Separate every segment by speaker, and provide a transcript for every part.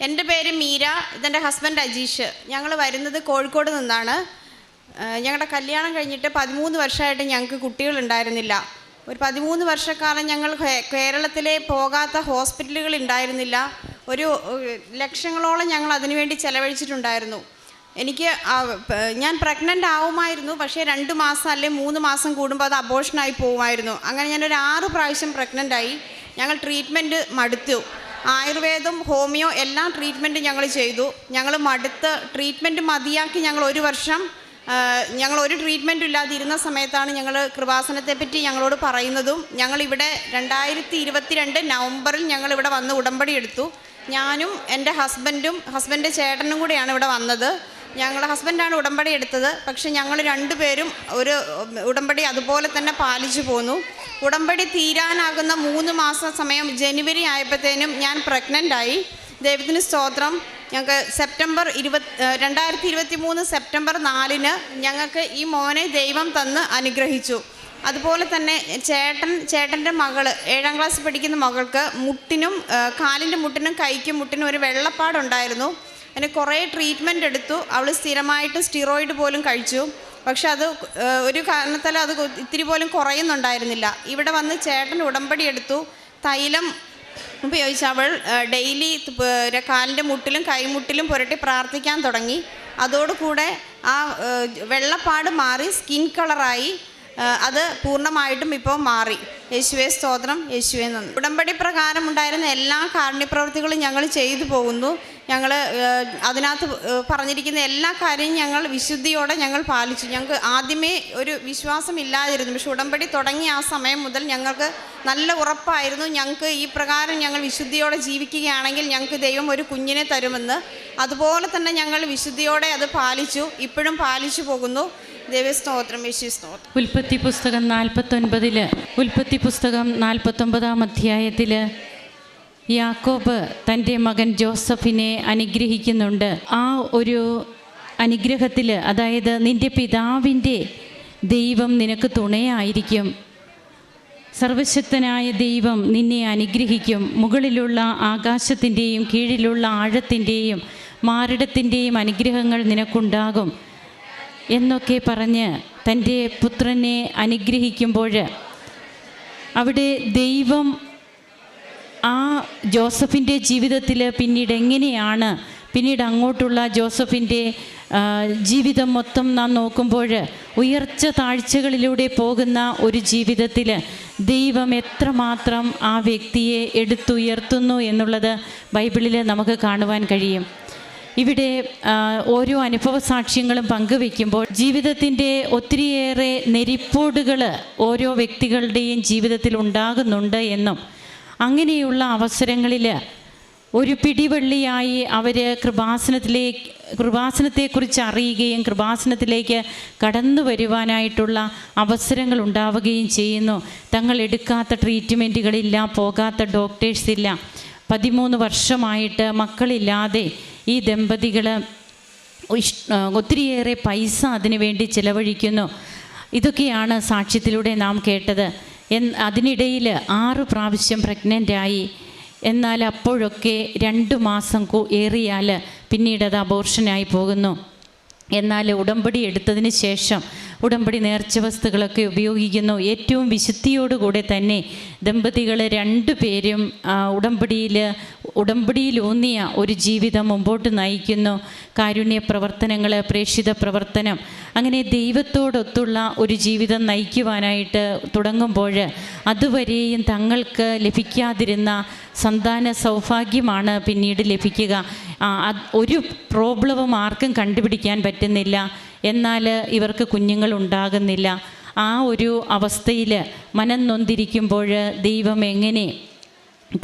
Speaker 1: എന്റെ പേര് മീര ഇതെന്റെ ഹസ്ബൻഡ് അജീഷ്. ഞങ്ങൾ വരുന്നത് കോഴിക്കോട് നിന്നാണ്. ഞങ്ങളുടെ കല്യാണം കഴിഞ്ഞിട്ട് പതിമൂന്ന് വർഷമായിട്ട് ഞങ്ങൾക്ക് കുട്ടികളുണ്ടായിരുന്നില്ല. ഒരു പതിമൂന്ന് വർഷക്കാലം ഞങ്ങൾ കേരളത്തിലെ പോകാത്ത ഹോസ്പിറ്റലുകൾ ഉണ്ടായിരുന്നില്ല. ഒരു ലക്ഷങ്ങളോളം ഞങ്ങൾ അതിനുവേണ്ടി ചെലവഴിച്ചിട്ടുണ്ടായിരുന്നു. എനിക്ക് ഞാൻ പ്രഗ്നന്റ് ആവുമായിരുന്നു. പക്ഷേ രണ്ട് മാസം അല്ലെങ്കിൽ മൂന്ന് മാസം കൂടുമ്പോൾ അത് അബോഷനായി പോകുമായിരുന്നു അങ്ങനെ ഞാനൊരു ആറ് പ്രാവശ്യം പ്രഗ്നന്റ് ആയി. ഞങ്ങൾ ട്രീറ്റ്മെന്റ് മടുത്തു. ആയുർവേദം ഹോമിയോ എല്ലാം ട്രീറ്റ്മെന്റും ഞങ്ങൾ ചെയ്തു. ഞങ്ങൾ മടുത്ത് ട്രീറ്റ്മെന്റ് മതിയാക്കി ഞങ്ങൾ ഒരു വർഷം ഞങ്ങൾ ഒരു ട്രീറ്റ്മെന്റും ഇല്ലാതിരുന്ന സമയത്താണ് ഞങ്ങൾ കൃപാസനത്തെപ്പറ്റി ഞങ്ങളോട് പറയുന്നതും. ഞങ്ങളിവിടെ രണ്ടായിരത്തി ഇരുപത്തിരണ്ട് നവംബറിൽ ഞങ്ങളിവിടെ വന്ന് ഉടമ്പടി എടുത്തു. ഞാനും എന്റെ ഹസ്ബൻഡും ഹസ്ബൻഡ് ചേട്ടനും കൂടെയാണ് ഇവിടെ വന്നത്. ഞങ്ങൾ ഹസ്ബൻഡാണ് ഉടമ്പടി എടുത്തത്. പക്ഷെ ഞങ്ങൾ രണ്ടുപേരും ഒരു ഉടമ്പടി അതുപോലെ തന്നെ പാലിച്ചു പോന്നു. ഉടമ്പടി തീരാനാകുന്ന മൂന്ന് മാസ സമയം ജനുവരി ആയപ്പോഴത്തേനും ഞാൻ പ്രഗ്നന്റായി ദൈവത്തിന് സ്തോത്രം. ഞങ്ങൾക്ക് സെപ്റ്റംബർ ഇരുപത് രണ്ടായിരത്തി ഇരുപത്തി മൂന്ന് സെപ്റ്റംബർ നാലിന് ഞങ്ങൾക്ക് ഈ മോനെ ദൈവം തന്ന് അനുഗ്രഹിച്ചു. അതുപോലെ തന്നെ ചേട്ടൻ ചേട്ടന്റെ മകൾ ഏഴാം ക്ലാസ് പഠിക്കുന്ന മകൾക്ക് മുട്ടിനും കാലിന്റെ മുട്ടിനും കൈക്കും മുട്ടിനും ഒരു വെള്ളപ്പാടുണ്ടായിരുന്നു. അതിന് കുറേ ട്രീറ്റ്മെന്റ് എടുത്തു. അവൾ സ്ഥിരമായിട്ട് സ്റ്റിറോയിഡ് പോലും കഴിച്ചു. പക്ഷെ അത് ഒരു കാരണത്താൽ അത് ഇത്തിരി പോലും കുറയുന്നുണ്ടായിരുന്നില്ല. ഇവിടെ വന്ന് ചേട്ടൻ ഉടമ്പടി എടുത്തു. തൈലം ഉപയോഗിച്ച് അവൾ ഡെയിലി കാലിന്റെ മുട്ടിലും കൈമുട്ടിലും പുരട്ടി പ്രാർത്ഥിക്കാൻ തുടങ്ങി. അതോടുകൂടെ ആ വെള്ളപ്പാട് മാറി സ്കിൻ കളറായി. അത് പൂർണമായിട്ടും ഇപ്പോൾ മാറി. യേശുവെ സ്തോത്രം. യേശുവെ നന്ദി. ഉടമ്പടി പ്രകാരം ഉണ്ടായിരുന്ന എല്ലാ കാരുണ്യപ്രവൃത്തികളും ഞങ്ങൾ ചെയ്തു പോകുന്നു. ഞങ്ങൾ അതിനകത്ത് പറഞ്ഞിരിക്കുന്ന എല്ലാ കാര്യവും ഞങ്ങൾ വിശുദ്ധിയോടെ ഞങ്ങൾ പാലിച്ചു. ഞങ്ങൾക്ക് ആദ്യമേ ഒരു വിശ്വാസം ഇല്ലാതിരുന്നു. പക്ഷെ ഉടമ്പടി തുടങ്ങിയ ആ സമയം മുതൽ ഞങ്ങൾക്ക് നല്ല ഉറപ്പായിരുന്നു. ഞങ്ങൾക്ക് ഈ പ്രകാരം ഞങ്ങൾ വിശുദ്ധിയോടെ ജീവിക്കുകയാണെങ്കിൽ ഞങ്ങൾക്ക് ദൈവം ഒരു കുഞ്ഞിനെ തരുമെന്ന്. അതുപോലെ തന്നെ ഞങ്ങൾ വിശുദ്ധിയോടെ അത് പാലിച്ചു. ഇപ്പോഴും പാലിച്ചു പോകുന്നു. ദൈവസ്തോത്രം യേശു സ്തോത്രം.
Speaker 2: ഉൽപ്പത്തി പുസ്തകം നാൽപ്പത്തൊൻപതിൽ ഉൽപ്പത്തി പുസ്തകം നാൽപ്പത്തൊമ്പതാം അധ്യായത്തിൽ യാക്കോബ് തന്റെ മകൻ ജോസഫിനെ അനുഗ്രഹിക്കുന്നുണ്ട്. ആ ഒരു അനുഗ്രഹത്തിൽ അതായത് നിന്റെ പിതാവിന്റെ ദൈവം നിനക്ക് തുണയായിരിക്കും. സർവശക്തനായ ദൈവം നിന്നെ അനുഗ്രഹിക്കും. മുകളിലുള്ള ആകാശത്തിന്റെയും കീഴിലുള്ള ആഴത്തിന്റെയും മാരടത്തിന്റെയും അനുഗ്രഹങ്ങൾ നിനക്കുണ്ടാകും. എന്നൊക്കെ പറഞ്ഞ് തന്റെ പുത്രനെ അനുഗ്രഹിക്കുമ്പോൾ അവിടെ ദൈവം ആ ജോസഫിന്റെ ജീവിതത്തിൽ പിന്നീട് എങ്ങനെയാണ് പിന്നീട് അങ്ങോട്ടുള്ള ജോസഫിന്റെ ജീവിതം മൊത്തം നാം നോക്കുമ്പോൾ ഉയർച്ച താഴ്ചകളിലൂടെ പോകുന്ന ഒരു ജീവിതത്തിൽ ദൈവം എത്രമാത്രം ആ വ്യക്തിയെ എടുത്തുയർത്തുന്നു എന്നുള്ളത് ബൈബിളിൽ നമുക്ക് കാണുവാൻ കഴിയും. ഇവിടെ ഓരോ അനുഭവ സാക്ഷ്യങ്ങളും പങ്കുവെക്കുമ്പോൾ ജീവിതത്തിന്റെ ഒത്തിരിയേറെ നെരിപ്പോടുകൾ ഓരോ വ്യക്തികളുടെയും ജീവിതത്തിൽ ഉണ്ടാകുന്നുണ്ട് എന്നും അങ്ങനെയുള്ള അവസരങ്ങളിൽ ഒരു പിടിവള്ളിയായി അവർ കൃപാസനത്തിലേക്ക് കൃപാസനത്തെക്കുറിച്ച് അറിയുകയും കൃപാസനത്തിലേക്ക് കടന്നു വരുവാനായിട്ടുള്ള അവസരങ്ങൾ ഉണ്ടാവുകയും ചെയ്യുന്നു. തങ്ങൾ എടുക്കാത്ത ട്രീറ്റ്മെന്റുകളില്ല പോകാത്ത ഡോക്ടേഴ്സ് ഇല്ല പതിമൂന്ന് വർഷമായിട്ട് മക്കളില്ലാതെ ഈ ദമ്പതികൾ ഒത്തിരിയേറെ പൈസ അതിനു വേണ്ടി ചിലവഴിക്കുന്നു. ഇതൊക്കെയാണ് സാക്ഷ്യത്തിലൂടെ നാം കേട്ടത്. എൻ അതിനിടയിൽ ആറ് പ്രാവശ്യം പ്രഗ്നന്റായി എന്നാൽ അപ്പോഴൊക്കെ രണ്ട് മാസം ഏറിയാൽ പിന്നീട് അത് അബോർഷനായി പോകുന്നു. എന്നാൽ ഉടമ്പടി എടുത്തതിന് ശേഷം ഉടമ്പടി നേർച്ച വസ്തുക്കളൊക്കെ ഉപയോഗിക്കുന്നു. ഏറ്റവും വിശുദ്ധിയോടുകൂടെ തന്നെ ദമ്പതികൾ രണ്ടു പേരും ഉടമ്പടിയിൽ ഉടമ്പടിയിലൂന്നിയ ഒരു ജീവിതം മുമ്പോട്ട് നയിക്കുന്നു. കാരുണ്യ പ്രവർത്തനങ്ങൾ പ്രേക്ഷിത പ്രവർത്തനം അങ്ങനെ ദൈവത്തോടൊത്തുള്ള ഒരു ജീവിതം നയിക്കുവാനായിട്ട് തുടങ്ങുമ്പോൾ അതുവരെയും തങ്ങൾക്ക് ലഭിക്കാതിരുന്ന സന്താന സൗഭാഗ്യമാണ് പിന്നീട് ലഭിക്കുക. ഒരു പ്രോബ്ലവും ആർക്കും കണ്ടുപിടിക്കാൻ പറ്റുന്നില്ല. എന്നാൽ ഇവർക്ക് കുഞ്ഞുങ്ങൾ ഉണ്ടാകുന്നില്ല. ആ ഒരു അവസ്ഥയിൽ മനം നൊന്തിരിക്കുമ്പോൾ ദൈവം എങ്ങനെ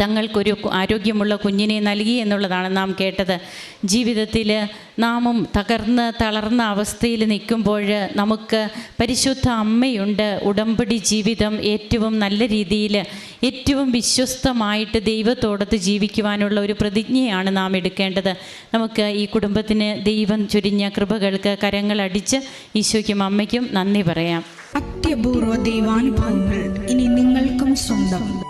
Speaker 2: തങ്ങൾക്കൊരു ആരോഗ്യമുള്ള കുഞ്ഞിനെ നൽകി എന്നുള്ളതാണ് നാം കേട്ടത്. ജീവിതത്തിൽ നാമും തകർന്ന് തളർന്ന അവസ്ഥയിൽ നിൽക്കുമ്പോൾ നമുക്ക് പരിശുദ്ധ അമ്മയുണ്ട്. ഉടമ്പടി ജീവിതം ഏറ്റവും നല്ല രീതിയിൽ ഏറ്റവും വിശ്വസ്തമായിട്ട് ദൈവത്തോടത്ത് ജീവിക്കുവാനുള്ള ഒരു പ്രതിജ്ഞയാണ് നാം എടുക്കേണ്ടത്. നമുക്ക് ഈ കുടുംബത്തിന് ദൈവം ചുരിഞ്ഞ കൃപകൾക്ക് കരങ്ങളടിച്ച് ഈശോയ്ക്കും അമ്മയ്ക്കും നന്ദി പറയാം.
Speaker 3: അത്യപൂർവ ദൈവാനുഭവങ്ങൾ ഇനി നിങ്ങൾക്കും സ്വന്തം.